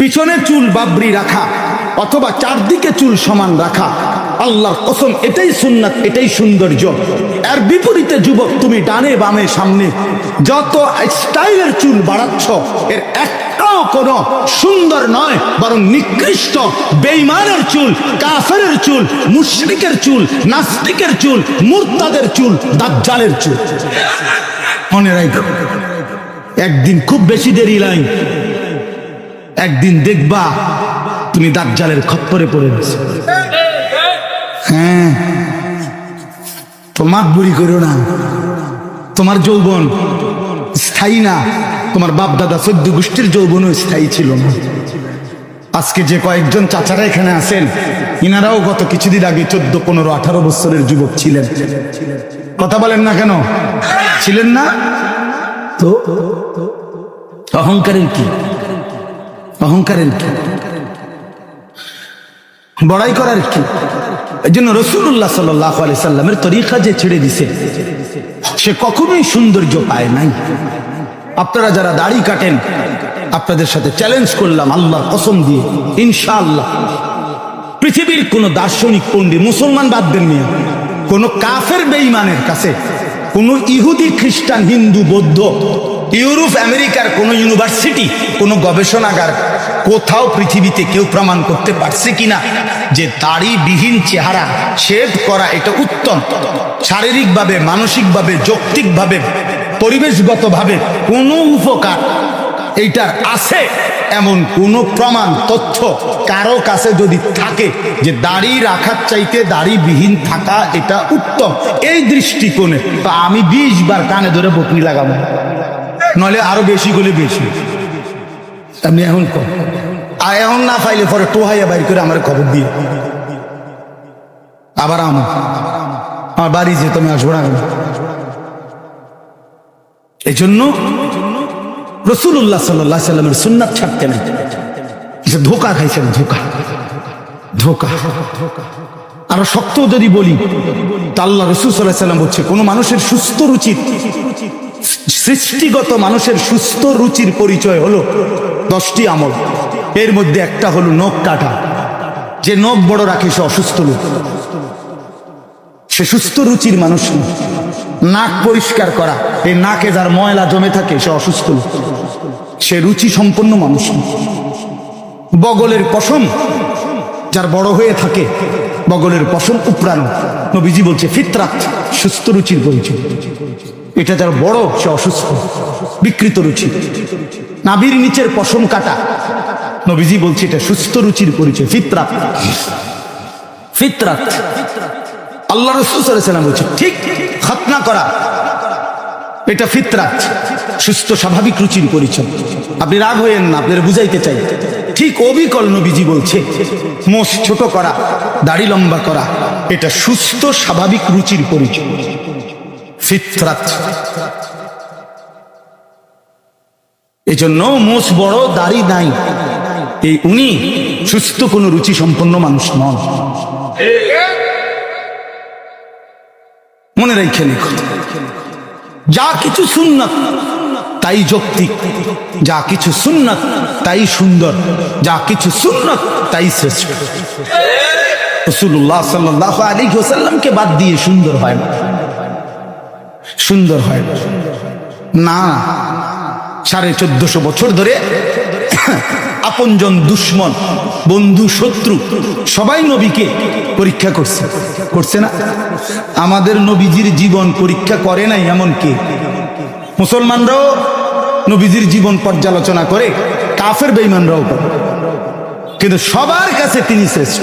পিছনে চুল বাবরি রাখা অথবা চারদিকে চুল সমান রাখা। আল্লাহর কসম, এটাই সুন্নাত, এটাই সৌন্দর্য। এর বিপরীতে যুবক, তুমি ডানে বামে সামনে যত স্টাইলের চুল বাড়াচ্ছ, এর একটাও কোনো সুন্দর নয়, বরং নিকৃষ্ট বেইমানের চুল কাফের চুল, মুশরিকের চুল, নাস্তিকের চুল, মুরতাদের চুল, দাজ্জালের চুল। মনে রাখো, একদিন খুব বেশি দেরি নাই। একদিন দেখবা তুমি দাজ্জালের খপ্পরে পড়ে গেছো হ্যাঁ তো মাত বুড়ি করো না। তোমার যৌবন স্থায়ী না। তোমার বাপ দাদা চোদ্দ গোষ্ঠীর যৌবনও স্থায়ী ছিল না। আজকে যে কয়েকজন চাচারা এখানে আছেন, ইনারাও গত কিছুদিন আগে চোদ্দ, পনেরো, আঠারো বছরের যুবক ছিলেন। কথা বলেন না কেন? ছিলেন না? তো অহংকারের কি? অহংকারের কি? বড়াই করার কি? এই জন্য রসুল্লাহ সাল্লাহ সাল্লামের তরিকা যে ছেড়ে দিছে, সে কখনোই সৌন্দর্য পায় নাই। আপনারা যারা দাড়ি কাটেন, আপনাদের সাথে চ্যালেঞ্জ করলাম আল্লাহর কসম দিয়ে, ইনশাআল্লাহ। পৃথিবীর কোন দার্শনিক পণ্ডিত মুসলমান বাদ দেন নিয়ে কোন কাফের বেঈমানের কাছে, কোন ইহুদি, খ্রিস্টান, হিন্দু, বৌদ্ধ ইউরোপ, আমেরিকার কোন ইউনিভার্সিটি, কোন গবেষণাগার কোথাও পৃথিবীতে কেউ প্রমাণ করতে পারছে কিনা যে দাড়িবিহীন চেহারা শেভ করা এটা উত্তম। শারীরিকভাবে, মানসিকভাবে, যৌক্তিকভাবে, পরিবেশগতভাবে কোনো উপকার এইটার আছে এমন কোন প্রমাণ, তথ্য কারও কাছে যদি থাকে যে দাড়ি রাখার চাইতে দাড়িবিহীন থাকা এটা উত্তম। এই দৃষ্টিকোণে তো আমি বিশ বার কানে ধরে বকনি লাগাবো। নলে আরও বেশি গলে বেশি। আপনি এখন কর আর এখন না পাইলে পরে টোহাইয়া বাইর করে আমার খবর দিয়ে আবার আমার আমার বাড়ি যে তুমি আসব না এই জন্য রসুল্লাহ সাল্লাহ সাল্লামের সুন্নাত ছাড়তে নাই। ধোকা খাইছেন ধোকা। ধোকা। আরও শক্ত যদি বলি তা আল্লাহ রসুল সাল্লাহ সাল্লাম বলছে কোনো মানুষের সুস্থ রুচির সৃষ্টিগত মানুষের সুস্থ রুচির পরিচয় হলো দশটি আমল। এর মধ্যে একটা হলো নখ কাটা। যে নখ বড় রাখে, সে অসুস্থ লোক। সে সুস্থ রুচির মানুষ। নাক পরিষ্কার করা। এই নাকে যার ময়লা জমে থাকে, সে অসুস্থ লোক। সে রুচি সম্পন্ন মানুষ। বগলের পশম যার বড় হয়ে থাকে বগলের পশম উপরানো নবীজি বলছে, ফিতরাত, সুস্থ রুচির পরিচয়। এটা যার বড়, সে অসুস্থ, বিকৃত রুচি। নাভির নিচের পশম কাটা। নবীজি বলছে, এটা সুস্থ রুচির পরিচয়, ফিতরাত। ফিতরাত। আল্লাহ রসুল সাল্লাম বলছে, ঠিক খতনা করা। এটা ফিতরাত, সুস্থ, স্বাভাবিক রুচির পরিচয়। আপনি রাগ হইয়েন না, আপনার বুঝাইতে চাই। ঠিক অবিকল নবীজি বলছে, মোষ ছোট করা। দাড়ি লম্বা করা। এটা সুস্থ, স্বাভাবিক রুচির পরিচয়। ফিতরাত। এই জন্য মোষ বড়, দাড়ি নাই। এই উনি সুস্থ কোন রুচি সম্পন্ন মানুষ নন। মনে রেখে যা কিছু সুন্নত, তাই যৌক্তিক। যা কিছু সুন্নত, তাই সুন্দর। যা কিছু সুন্নত, তাই শ্রেষ্ঠ। রসুল্লাহ সাল্লাহ আলী হোসাল্লামকে বাদ দিয়ে সুন্দর হয় না। সুন্দর হয় না। সাড়ে চোদ্দশো বছর ধরে আপনজন দুশ্মন, বন্ধু, শত্রু সবাই নবীকে পরীক্ষা করছে। করছে না? আমাদের নবীজির জীবন পরীক্ষা করে নাই এমন কে মুসলমানরাও নবীজির জীবন পর্যালোচনা করে, কাফের বেইমানরাও করে। কিন্তু সবার কাছে তিনি শ্রেষ্ঠ।